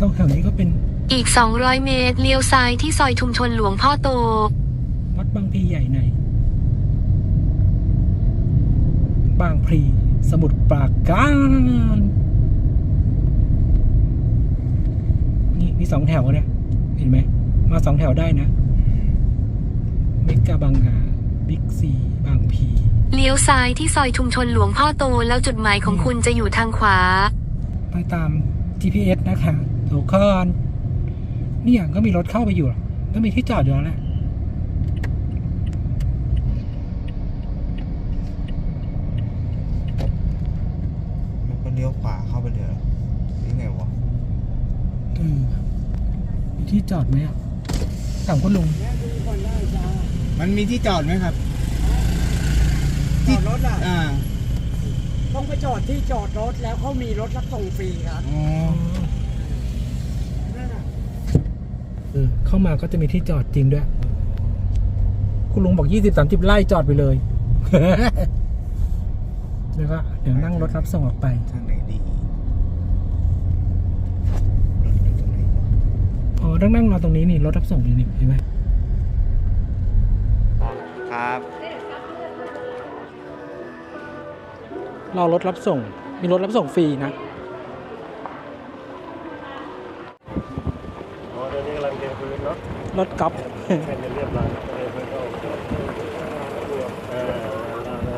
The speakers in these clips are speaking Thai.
ตรงแถวนี้ก็เป็น อีก 200 เมตร เลี้ยวซ้ายที่ซอยชุมชนหลวงพ่อโต วัดบางพลีใหญ่ในบางพลีสมุทรปราการนี่มีสองแถวเนี่ยเห็นไหม มาสองแถวได้นะเมกาบางนาบิ๊กซีบางพีเลี้ยวซ้ายที่ซอยชุมชนหลวงพ่อโตแล้วจุดหมายของคุณจะอยู่ทางขวา ไปตาม GPS นะคะ เดี๋ยวก่อนนี่อย่างก็มีรถเข้าไปอยู่หรอกก็มีที่จอดอยู่แล้วแหละมันก็เลี้ยวขวาเข้าไปเลยเหรอหรือไงวะเออมีที่จอดไหมอะถามคุณลุง มันมีที่จอดไหมครับ จอดรถอะอ่า ต้องไปจอดที่จอดรถแล้วเขามีรถรับส่งฟรีครับ อ๋อ นั่นน่ะ เออเข้ามาก็จะมีที่จอดจริงด้วย คุณลุงบอกยี่สิบสามสิบไร่จอดไปเลยแล้วก็เดี๋ยวนั่งรถรับส่งออกไปทางไหนดีรถอยู่ตรงไหนวะอ๋อนั่งนั่งรอตรงนี้นี่รถรับส่งอยู่นี่เห็นไหมครับรอรถรับส่ง มีรถรับส่งฟรีนะ รถกอล์ฟให้มันเรียบร้อยเทพื้นก็โอเคเออ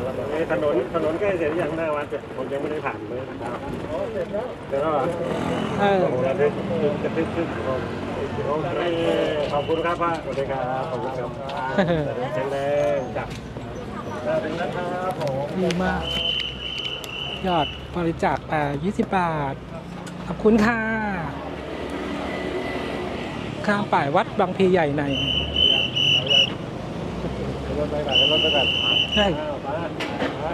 แล้วเอ๊ะถนนถนนใกล้เสร็จหรือยังหน้าวัดเนี่ยผมยังไม่ได้ผ่านเลยครับอ๋อเสร็จแล้วเสร็จแล้วเหรอเออโอ้โหแล้วเดี๋ยวจะขึ้นขึ้นโอเคขอบคุณครับป้าสวัสดีครับขอบคุณครับแข็งแรงจับถึงแล้วครับผมดีมาก ยอดบริจาคอ่า20 บาท ขอบคุณค่ะ ข้างป่ายวัดบางพีใหญ่ในรถไปก่อนรถไปก่อนใช่อ้าวป้าป้า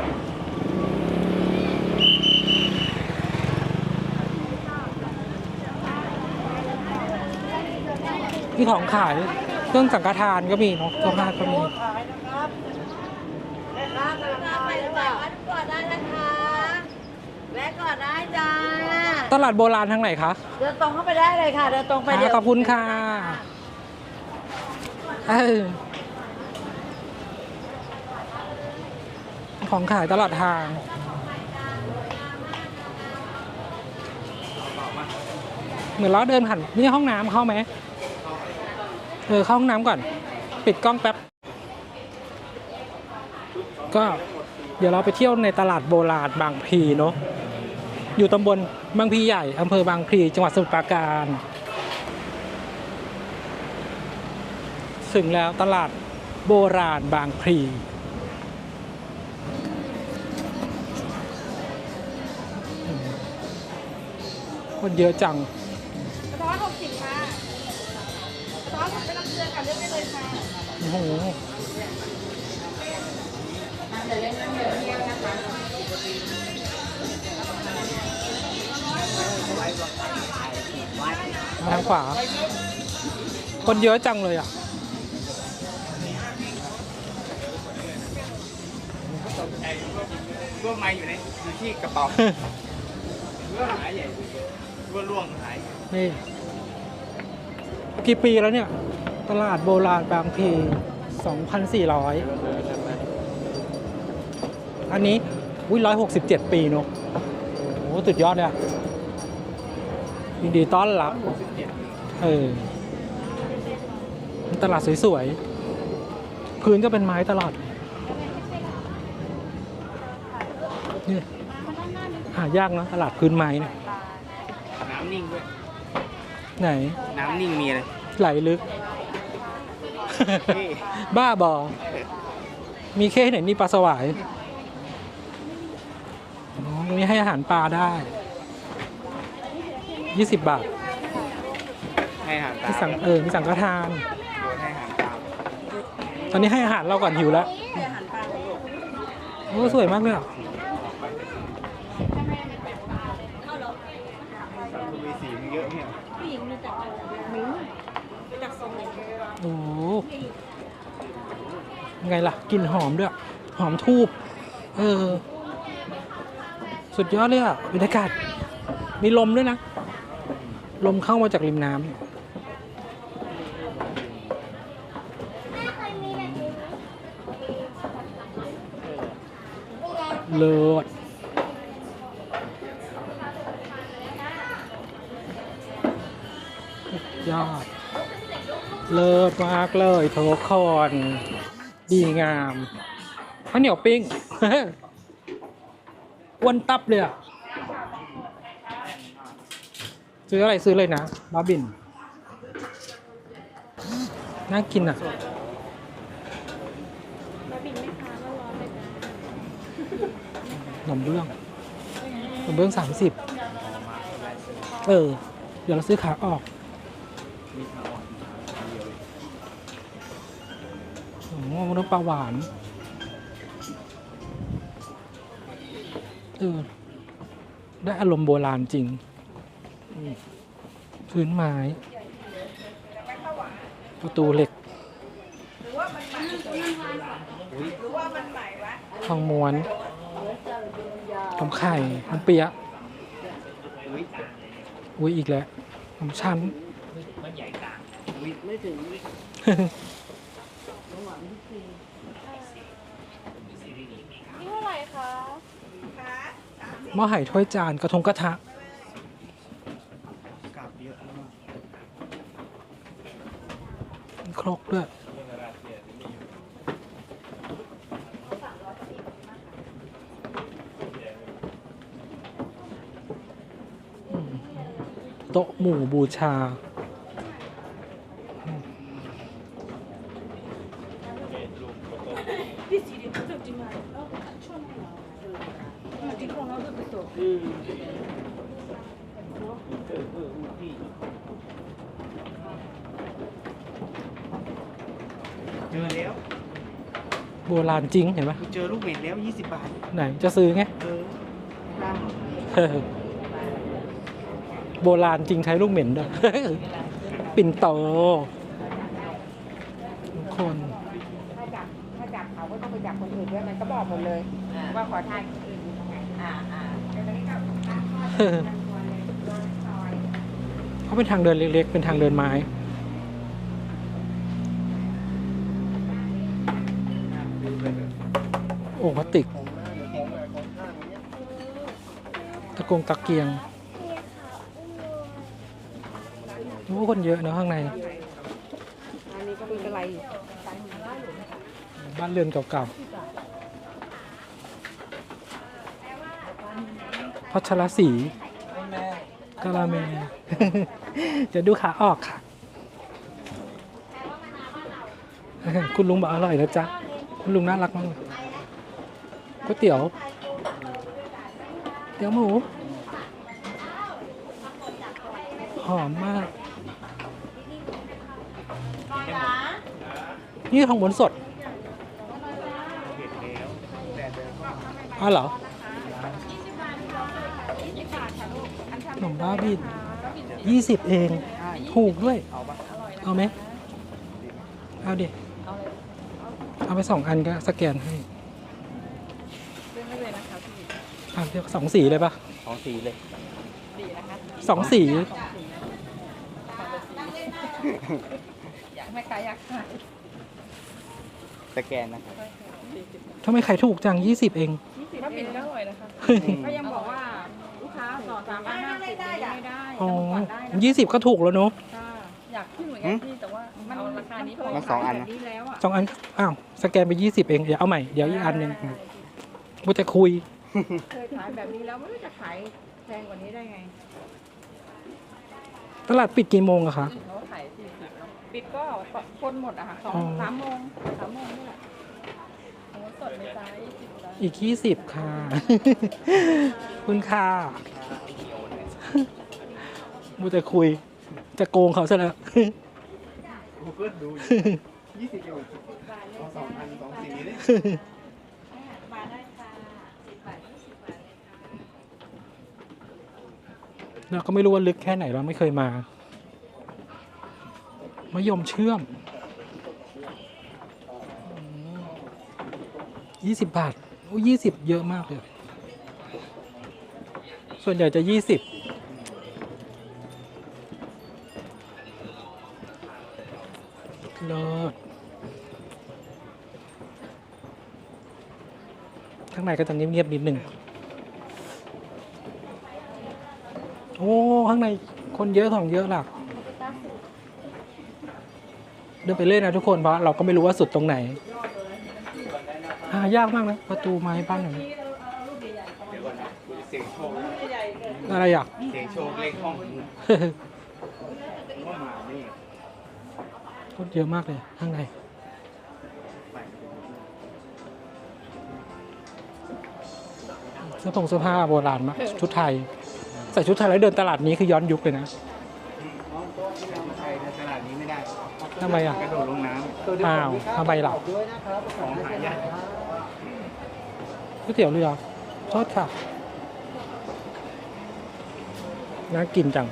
ที่ของขายเครื่องสังฆทานก็มีเนาะเสื้อผ้าก็มีขายนะครับแม่ค้ากำลังขายหรือเปล่า วัดก่อนได้นะคะแวะก่อนได้จ้า ตลาดโบราณทางไหนคะ เดินตรงเข้าไปได้เลยค่ะ เดินตรงไปอ่าเดี๋ยวขอบคุณค่ะเออของขายตลอดทาง เหมือนเราเดินผ่านนี่ห้องน้ำเข้าไหมเออเข้าห้องน้ำก่อน ปิดกล้องแป๊บ ก็เดี๋ยวเราไปเที่ยวในตลาดโบราณบางพลีเนาะ อยู่ตำบลบางพลีใหญ่อำเภอบางพลีจังหวัดสมุทรปราการถึงแล้วตลาดโบราณบางพลีคนเยอะจังร้อยหกสิบค่ะร้อยหกสิบเป็นน้ำเกลือค่ะเลือกได้เลยค่ะ โอ้โห มาทางขวา คนเยอะจังเลยอะร่วงมาอยู่ในอยู่ที่กระเป๋าร่วงหายใหญ่ร่วงร่วงหาย นี่ กี่ปีแล้วเนี่ย ตลาดโบราณบางพลี2,400 อันนี้อุ้ย167 ปีเนอะโอ้โหสุดยอดเลยอะ ยินดีต้อนรับ เออเป็นตลาดสวยๆพื้นก็เป็นไม้ตลอดเนี่ยหายากนะตลาดพื้นไม้เนี่ยน้ำนิ่งด้วย ไหน น้ำนิ่งมีอะไรไหลลึกนี่บ้าบอ มีแค่ไหนนี่ปลาสวายอ๋อตรงนี้ให้อาหารปลาได้ 20 บาทให้อาหารตามีสั่งเออมีสั่งกระทาน โดนให้อาหารตามตอนนี้ให้อาหารเราก่อนหิวแล้วโอ้สวยมากเลยอะสัมภเวสีมันเยอะเนี่ยผู้หญิงมีแต่มิ้งมีแต่ทรงเลยโอ้โหไงล่ะกลิ่นหอมด้วย หอมทูบเออ สุดยอดเลยอะบรรยากาศมีลมด้วยนะ ลมเข้ามาจากริมน้ำเลิศยอด เลิศมากเลยทุกคนดีงามข้าวเหนียวปิ้งอ้วนตับเลยอะ ซื้ออะไรซื้อเลยนะบ้าบิน น่ากินอะมาบินไหมคะร้อนๆเลยจ้าขนมเบื้องขนมเบื้องสามสิบเออ เดี๋ยวเราซื้อขาออกโอ้โหมันต้องปลาหวานเออได้อารมณ์โบราณจริงอืม พื้นไม้ ประตูเหล็กทองม้วนทองไข่ทองเปียะอุ้ยอีกแล้วทองชั้นนี่เท่าไหร่คะหม้อไห่ถ้วยจานกระทงกระทะกลับ เยอะมากครกด้วย โต๊ะหมู่บูชา เจอแล้ว โบราณจริงเห็นไหมเจอลูกเหม็นแล้ว 20 บาท ไหนจะซื้อไง เออได้เออโบราณจริงใช้ลูกเหม็นด้วย ปิ่นโตทุกคน ถ้าจับถ้าจับเขาก็ต้องไปจับคนอื่นด้วยมันก็บอกหมดเลย ว่าขอทานคนอื่นอยู่ตรงไหนอ่าอ่าแต่ตอนนี้ก็เขาเป็นทางเดินเล็กๆ เป็นทางเดินไม้ กงตะเกียงโอ้คนเยอะเนอะข้างใน อันนี้ก็เป็นอะไรบ้านเรือนเก่าๆพัชรศรีกาลาเมเดี๋ยวดูขาออกค่ะ คุณลุงบอกอร่อยนะจ๊ะ คุณลุงน่ารักมากเลยก๋วยเตี๋ยว เตี๋ยวหมู หอมมาก นี่ทองม้วนสดอ๋อเหรอขนมบ้าบินยี่สิบเอง ถูกด้วย เอาไหม เอาดิเอาไปสองอันก็สแกนให้อะเดี๋ยวสองสีเลยปะของสีเลยสองสี อยากแม่ค้าอยากขายสแกนนะครับทำไมขายถูกจังยี่สิบเองมาบินก็อร่อยนะคะก็ยังบอกว่าลูกค้าต่อสามอันห้าสิบไม่ได้อ๋อจะมาก่อนได้นะยี่สิบก็ถูกแล้วเนอะค่ะอยากขึ้นเหมือนกันพี่แต่ว่ามันเอาราคานี้พอมันสองอันแบนะบนี้แล้วอะสองอันอ้าวสแกนไปยี่สิบเองเดี๋ยวเอาใหม่เดี๋ยวอีกอันหนึ่งกูจะคุยเคยขายแบบนี้แล้วไม่รู้จะขายแพงกว่านี้ได้ไง ตลาดปิดกี่โมงอะคะเขาขายสี่สิบเนาะ ปิดก็คนหมดอะค่ะสองอ๋อ สามโมงสามโมงนี่แหละโอ้สดในใจสิบจ้าอีกยี่สิบค่ะ คุณค่ะมูจะคุย จะโกงเขาซะแล้ว กูเกิลดูยี่สิบเองเอาสองอันสองสีเลยเราก็ไม่รู้ว่าลึกแค่ไหนเราไม่เคยมา มะยมเชื่อมยี่สิบบาท โอ้ยี่สิบเยอะมากเลย ส่วนใหญ่จะยี่สิบเลิศข้างในก็จะเงียบๆนิดหนึ่ง โอ้ ข้างในคนเยอะของเยอะหลัก เดินไปเล่นนะทุกคนเพราะเราก็ไม่รู้ว่าสุดตรงไหนหายากมากนะประตูไม้บ้านอย่างนี้เดี๋ยวก่อนนะกูจะเสียงโชคอะไรอะเสียงโชคเลขห้องมึงว่ามานี่คนเยอะมากเลยข้างในเสื้อผงเสื้อผ้าโบราณมากชุดไทย ใส่ชุดไทยแล้วเดินตลาดนี้คือย้อนยุคเลยนะ ทำไมอะ กระโดดลงน้ำอ้าวทำไมล่ะของหายากก๋วยเตี๋ยวเรือทอดค่ะ น่ากินจัง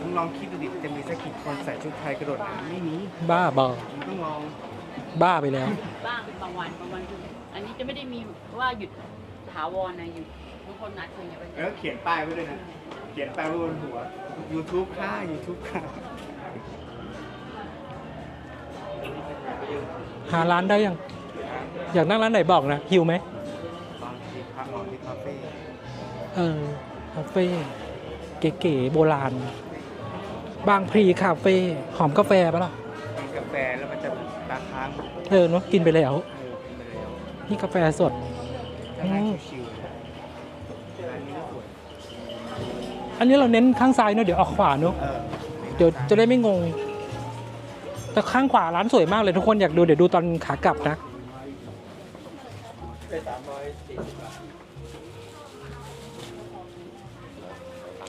มึงลองคิดดูดิจะมีสักกี่คนใส่ชุดไทยกระโดดน้ำไม่มีบ้าบอมึงต้องลองบ้าไปแล้ว บ้างเป็นบางวันบางวันคืออันนี้จะไม่ได้มีว่าหยุดถาวรนะหยุดบางคนนัดคนอย่าไปแล้วเขียนป้ายไว้ด้วยนะ เขียนป้ายไว้บนหัว YouTube ค่ะ YouTube ค่ะ หาร้านได้ยัง อยากนั่งร้านไหนบอกนะ หิวไหมบางทีพักนอนที่คาเฟ่เออคาเฟ่เก๋ๆโบราณ บางพลีคาเฟ่หอมกาแฟปะล่ะกินกาแฟแล้วมันจะตาค้างเออเนาะกินไปแล้ว เออกินไปแล้วนี่กาแฟสด จะนั่งชิวๆร้านนี้ก็สวยอันนี้เราเน้นข้างซ้ายเนอะเดี๋ยวออกขวาเนอะเออเดี๋ยวจะได้ไม่งง แต่ข้างขวาร้านสวยมากเลยทุกคนอยากดูเดี๋ยวดูตอนขากลับนะ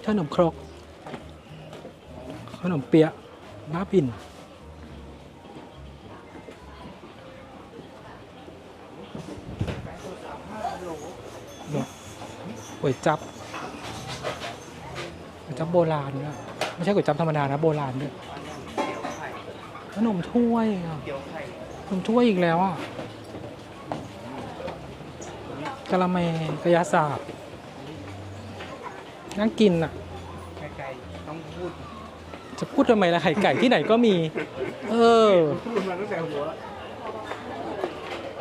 ขนมครก ขนมเปี๊ยะบ้าบิน ก๋วยจับก๋วยจับโบราณด้วยไม่ใช่ก๋วยจับธรรมดานะ โบราณด้วยเดี๋ย ขนมถ้วยอะเดี๋ยวไข่ขนมถ้วยอีกแล้วอะกะละแมกระยาศาสตร์น่ากินอะไก่ๆต้องพูด จะพูดทำไมล่ะไข่ไก่ที่ไหนก็มี เออพูดมาตั้งแต่หัว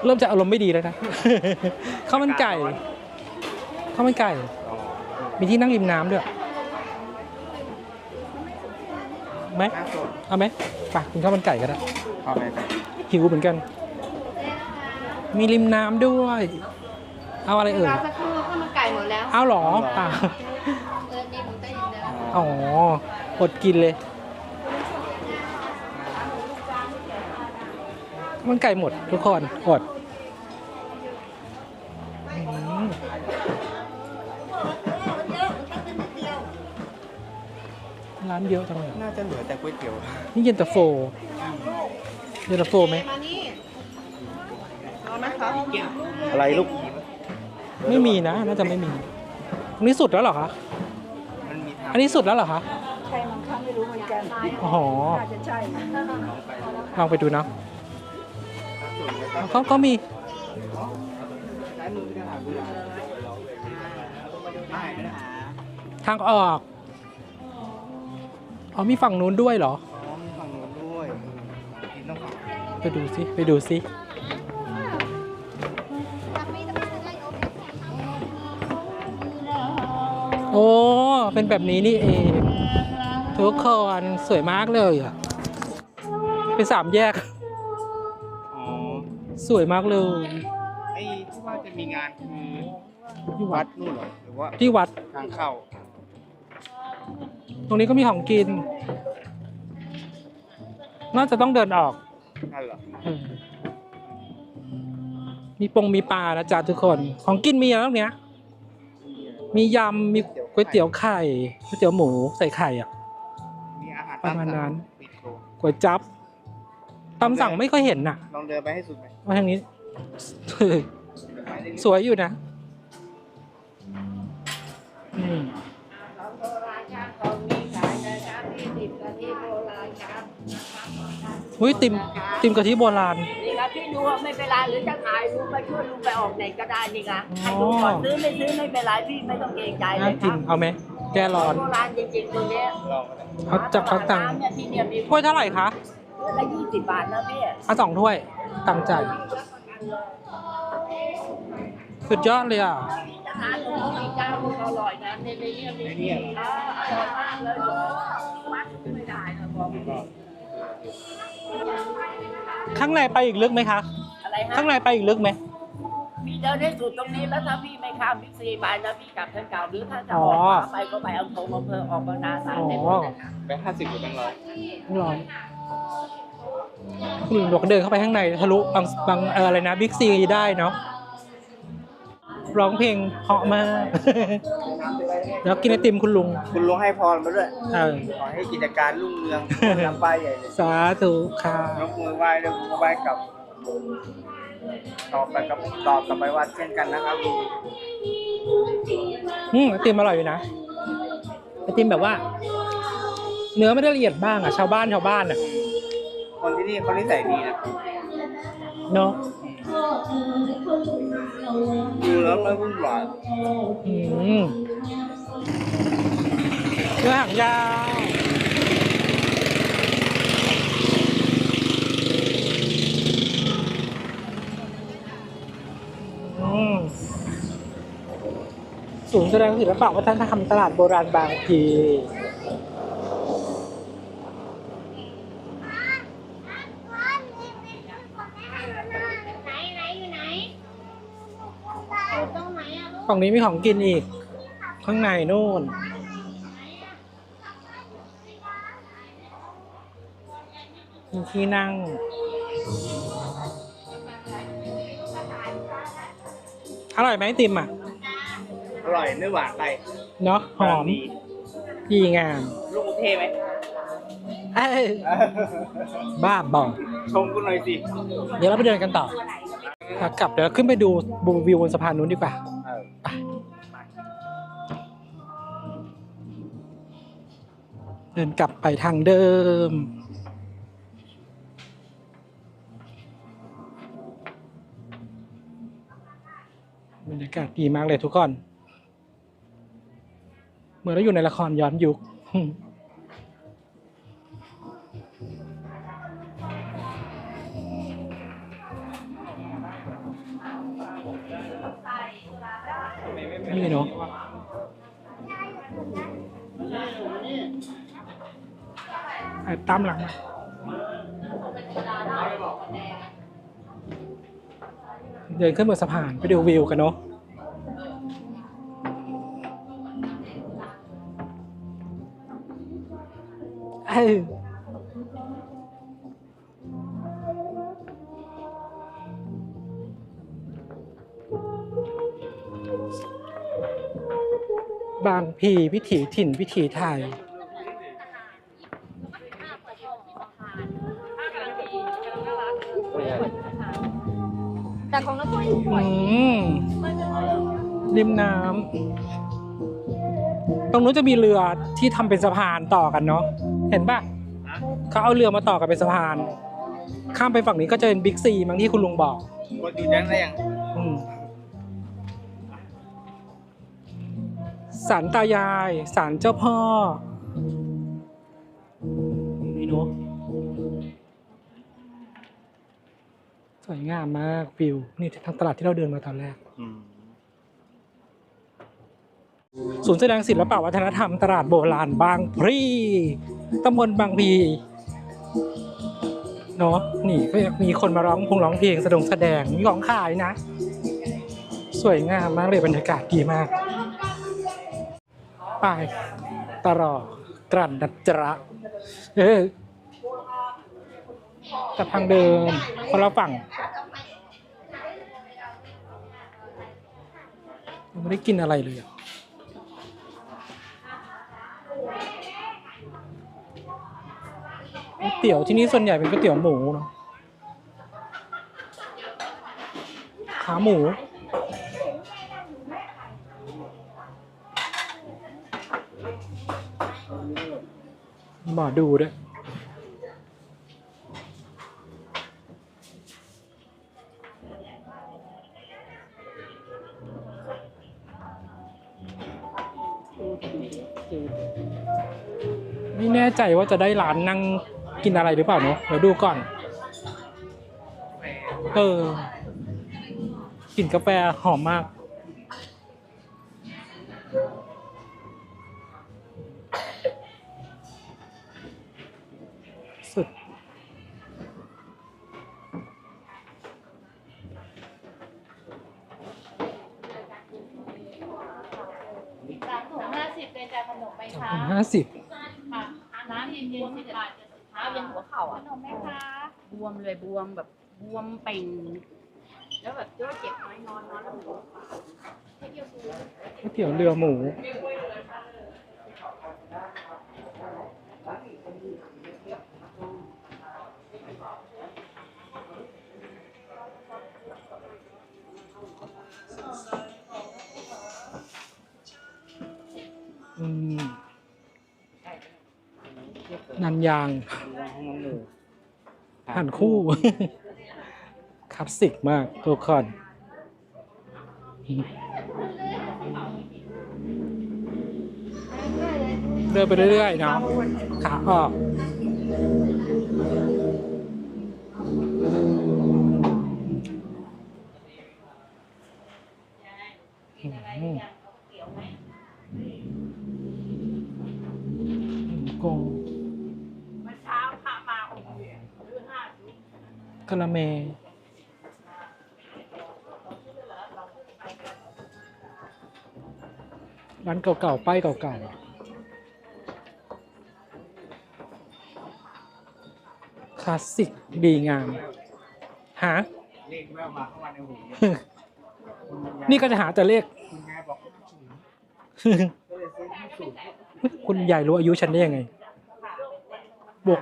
เริ่มจะอารมณ์ไม่ดีแล้วนะข้าวมันไก่ข้าวมันไก่ มีที่นั่งริมน้ำด้วยไหมหน้าสดเอาไหม ไปกินข้าวมันไก่ก็ได้เอาไปไปหิวเหมือนกัน มีริมน้ำด้วย เอาอะไรเอ่ยเราสักครู่ข้าวมันไก่หมดแล้วเอาเหรออ่าเออนี่หนูได้ยินแล้วอ๋ออดกินเลยมันไก่หมดทุกคนอด เยอะจังเลยอะน่าจะเหลือแต่ก๋วยเตี๋ยว นี่เย็นตาโฟเย็นตาโฟไหมมานี่เอาไหมคะอะไรลูก ไม่มีนะน่าจะไม่มีอันนี้สุดแล้วเหรอคะมันมีทางอันนี้สุดแล้วเหรอคะใช่มั้งคะไม่รู้เหมือนกันอ๋อน่าจะใช่ลองไปดูนะเขาเขามีซ้ายมือเป็นทหารเรือไม่นะทางออก อ๋อมีฝั่งนู้นด้วยเหรออ๋อมีฝั่งโน้นด้วยกินต้องฝั่งไปดูสิไปดูสิโอ้เป็นแบบนี้นี่เองทุกคนสวยมากเลยอะเป็นสามแยก อ๋อสวยมากเลย ไอ้ที่ว่าจะมีงานคือที่วัวัดดนู่นเหรอหรือว่าที่วัดทางเข้า ตรงนี้ก็มีของกิน น่าจะต้องเดินออกนั่นเหรอเออมีปงมีปลานะจ๊ะทุกคน ของกินมีอะไรบ้างเนี้ย มียำ มีก๋วยเตี๋ยวไข่ ก๋วยเตี๋ยวหมูใส่ไข่อะ มีอาหารประมาณนั้นปิดโชว์ก๋วยจับตำสั่งไม่ค่อยเห็นน่ะ ลองเดินไปให้สุดไหมมาทางนี้ ไปได้สวยอยู่นะ อืม อุ้ยติมติมกะทิโบราณ นี่ครับพี่ดูว่าไม่เป็นไรหรือจะถ่ายรูปไปช่วยลุงไปออกเน็ตก็ได้นี่ค่ะอ๋อให้ดูก่อนซื้อไม่ซื้อไม่เป็นไรพี่ไม่ต้องเกรงใจเลน่ายคกิรันบเอาไหมแกร้อนโบราณจริงๆตัวเนี้ยลองก็ได้เขาจับพักตังค์น้ำเนี่ยที่เนี่ยมีถ้วยเท่าไหร่คะถละยี่สิบบาทนะพี่เอาสองถ้วยตามใจสุดยอดเลยอะร้านของมีเจ้าที่อร่อยนะในในนี้มีเนี่ยอร่อยมากเลยวัดไม่ได้นะบอก ข้างในไปอีกลึกไหมคะอะไรฮะข้างในไปอีกลึกไหมพี่เดินให้สุดตรงนี้แล้วถ้าพี่ไม่ข้ามบิ๊กซีไปแล้วพี่กลับทางเก่าหรือถ้าจะออกอ๋อขวาไปก็ไปอำเภออำเภอออกบางนาสารได้หมดเลยค่ะแบงค์ห้าสิบหรือแบงค์ร้อยต้องลองคุณลุงบอกเดินเข้าไปข้างในทะลุบางบางเอออะไรนะบิ๊กซีได้เนาะ ร้องเพลงเพราะมาก แล้วกินไอติมคุณลุงคุณลุงให้พรมาด้วย เออขอให้กิจการรุ่งเรืองนำไปใหญ่เลยสาธุค่ะยกมือไหว้ยกมือไหว้กลับ ตอบไปกับตอบกลับไปว่าเช่นกันนะครับอืมไอติมอร่อยอยู่นะไอติมแบบว่า เนื้อไม่ได้ละเอียดบ้างอะชาวบ้านชาวบ้านอะคนที่นี่เขานิสัยดีนะเนาะ ดูแล้วไม่วุ่นวายอืมเนื้อหางยาวอืมศูนย์แสดงศิลปะวัฒนธรรมตลาดโบราณบางพลี ไหนไหนอยู่ไหนอยู่ตรงไหนอะลูก ฝั่งนี้มีของกินอีก ข้างในนู่น มีที่นั่ง อร่อยไหมไอติมอะ อร่อยไม่หวานไปเนาะหอมดีดีงาม ลูกกรุงเทพไหม เอ้ยบ้าบอชมกูหน่อยสิ เดี๋ยวเราไปเดินกันต่อขากลับเดี๋ยวเราขึ้นไปดูบูวิวบนสะพานนู้นดีกว่า เดินกลับไปทางเดิม บรรยากาศดีมากเลยทุกคน เหมือนเราอยู่ในละครย้อนยุคนี่เนาะ ตั้มหลังมาเดินขึ้นบนสะพานไปดูวิวกันเนาะเอ้บางพีวิถีถิ่นวิถีไทย ริมน้ำตรงนู้นจะมีเรือที่ทำเป็นสะพานต่อกันเนาะเห็นปะเขาเอาเรือมาต่อกันเป็นสะพาน ข้ามไปฝั่งนี้ก็จะเป็นบิ๊กซีมั้งที่คุณลุงบอกกดอยู่แจ้งได้ยังอืมศาลตายายศาลเจ้าพ่อนี่เนาะสวยงามมากวิว นี่ทางตลาดที่เราเดินมาตอนแรก ศูนย์แสดงศิลปะวัฒนธรรมตลาดโบราณบางพลีตำบลบางพลีเนาะนี่ก็ยังมีคนมาร้องพงร้องเพลงแสดงแสดงมีของขายนะ สวยงามมากเลยบรรยากาศดีมาก ไปตรอดกรันนัจระเออกับทางเดิมคนละฝั่งไม่ได้กินอะไรเลยอะ ก๋วยเตี๋ยวที่นี่ส่วนใหญ่เป็นก๋วยเตี๋ยวหมูเนาะขาหมู หมอดูด้วยไม่แน่ใจว่าจะได้ร้านนั่ง กินอะไรหรือเปล่าเนาะเดี๋ยวดูก่อน เออกลิ่นกาแฟหอมมาก สุด สามถุงห้าสิบเลยจ้ะขนมไหมคะห้าสิบค่ะน้ำเย็นๆสิบบาทจะ เท้าเย็นหัวเข่าอะขนมไหมคะบวมเลยบวมแบบบวมเป่ง แล้วแบบเจ้าเจ็บน้อยนอนนอนแล้วหัวก๋วยเตี๋ยวเรือหมู อืมนันยาง หั่นคู่คลาสสิกมากทุกคนเดินไปเรื่อยๆเนาะขาออกอืมโกง เมื่อเช้าพามาโอ้โหซื้อห้าถุง กะละเม ร้าน เก่าๆ ป้ายเก่าๆ คลาสสิกดีงาม หา เลขแม่มาเข้ามาในหูนี่ก็จะหาแต่เลข คุณยายบอกศูนย์ก็เลยซื้อที่ศูนย์คุณยายรู้อายุฉันได้ยังไง บวก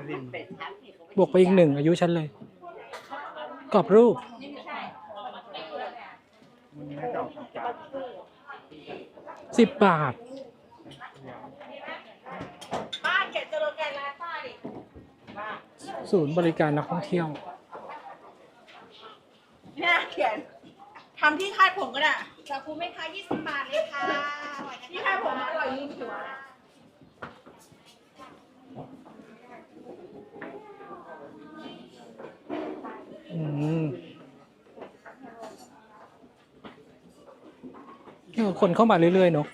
บวกไปอีกหนึ่งอายุฉันเลย กรอบรูป มันน่าจะออกจาจาน สิบบาทป้าเขียนสโลแกนร้านป้าดิศูนย์บริการนักท่องเที่ยว เนี่ยเขียนทำที่คาดผมก็ได้สาคูไหมคะยี่สิบบาทเลยค่ะที่คาดผมอร่อยยิ่งชัวร์อืมเออ คนเข้ามาเรื่อยๆเนาะ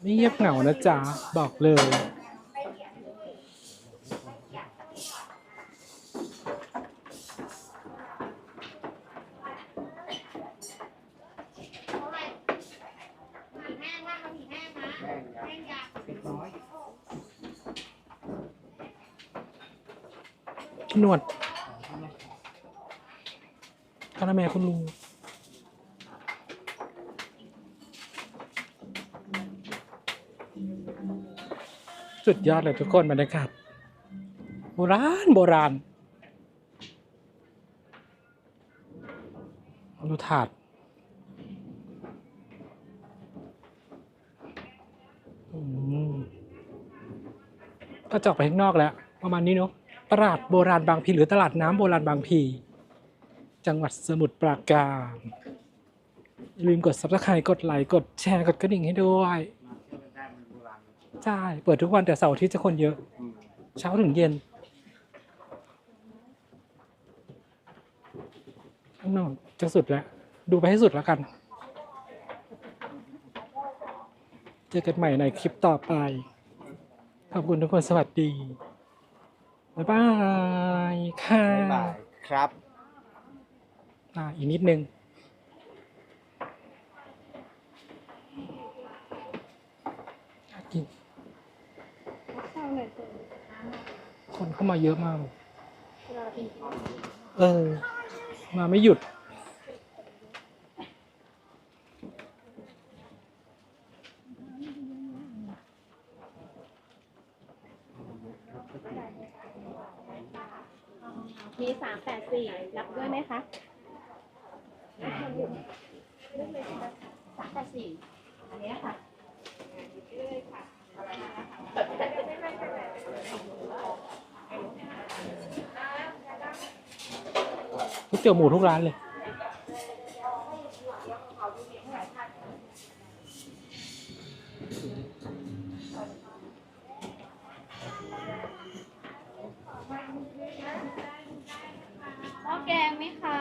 ไม่เงียบเหงานะจ๊ะ บอกเลยที่นะแห้งยาหนวดคาราเมลคุณลุง สุดยอดเลยทุกคนบรรยากาศโบราณโบราณดูถาดก็จอกไปข้างนอกแล้ว ประมาณนี้เนาะตลาดโบราณบางพีหรือตลาดน้ำโบราณบางพี จังหวัดสมุทรปราการอย่าลืมกด subscribe กดไลค์กดแชร์กดกระดิ่งให้ด้วย ได้มันโบราณ ใช่ เปิดทุกวันแต่เสาร์อาทิตย์จะคนเยอะ เช้าถึงเย็นข้างนอกจะสุดแล้ว ดูไปให้สุดแล้วกัน เจอกันใหม่ในคลิปต่อไป ขอบคุณทุกคนสวัสดี บ๊ายบายค่ะ บ๊ายบายครับ อ่าอีกนิดนึง อยากกิน คนเข้ามาเยอะมากเออ มาไม่หยุด มีสามแปดสี่รับด้วยไหมคะสามแปดสี่อันเนี้ยค่ะ เตี๋ยวหมูทุกร้านเลย หม้อแกงไหมคะ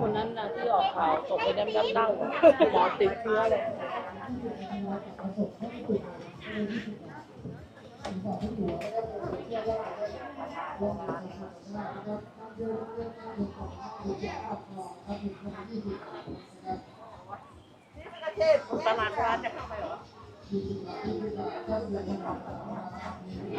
คนนั้นนะที่ออกข่าวตกไปน้ำน้ำเน่าหมอติดเชื้อเลย Yeah.